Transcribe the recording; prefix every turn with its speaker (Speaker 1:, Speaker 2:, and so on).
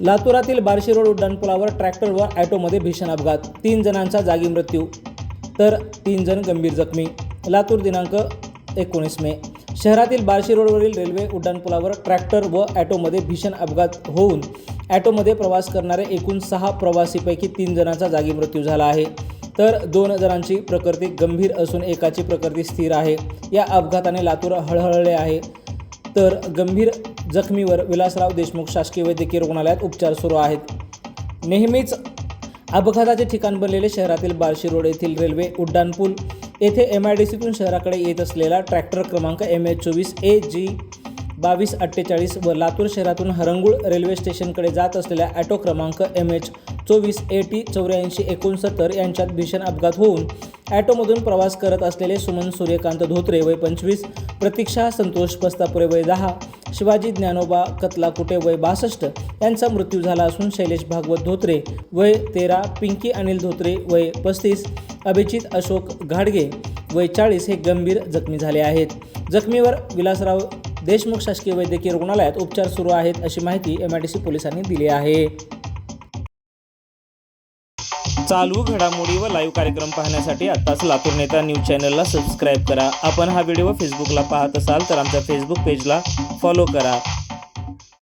Speaker 1: लातूरातील Barshi road उड्डाणपुलावर tractor व ॲटोमध्ये भीषण अपघात. तीन जणांचा जागी मृत्यू तर तीन जण गंभीर जखमी. लातूर दिनांक एकोणीस मे. शहरातील बार्शी रोडवरील रेल्वे उड्डाणपुलावर ट्रॅक्टर व ॲटोमध्ये भीषण अपघात होऊन ॲटोमध्ये प्रवास करणारे एकूण सहा प्रवासीपैकी तीन जणांचा जागी मृत्यू झाला आहे. तर दोन जणांची प्रकृती गंभीर असून एकाची प्रकृती स्थिर आहे. या अपघाताने लातूर हळहळले आहे. तर गंभीर जखमीवर विलासराव देशमुख शासकीय वैद्यकीय रुग्णालयात उपचार सुरू आहेत. नेहमीच अपघाताचे ठिकाण बनलेले शहरातील बार्शी रोड येथील रेल्वे उड्डाणपूल येथे एम आय डी सीतून शहराकडे येत असलेला ट्रॅक्टर क्रमांक एम एच चोवीस ए जी बावीस अठ्ठेचाळीस व लातूर शहरातून हरंगुळ रेल्वे स्टेशनकडे जात असलेल्या ॲटो क्रमांक एम एच चोवीस ए टी चौऱ्याऐंशी एकोणसत्तर यांच्यात भीषण अपघात होऊन ॲटोमधून प्रवास करत असलेले सुमन सूर्यकांत धोत्रे वय पंचवीस प्रतीक्षा संतोष पस्तापुरे वय दहा शिवाजी ज्ञानोबा कतला कुटे वय बासष्ट यांचा मृत्यू झाला असून शैलेश भागवत धोत्रे वय तेरा पिंकी अनिल धोत्रे वय पस्तीस अभिजित अशोक घाडगे वय चाळीस हे गंभीर जखमी झाले आहेत. जखमीवर विलासराव देशमुख शासकीय वैद्यकीय रुग्णालयात उपचार सुरू आहेत अशी माहिती एम आय डी सी पोलिसांनी दिली आहे. चालू घडामोडी व लाईव्ह कार्यक्रम पाहण्यासाठी आत्ताच लातूर नेता न्यूज चॅनलला सबस्क्राईब करा. आपण हा व्हिडिओ फेसबुकला पाहत असाल तर आमच्या फेसबुक पेजला फॉलो करा.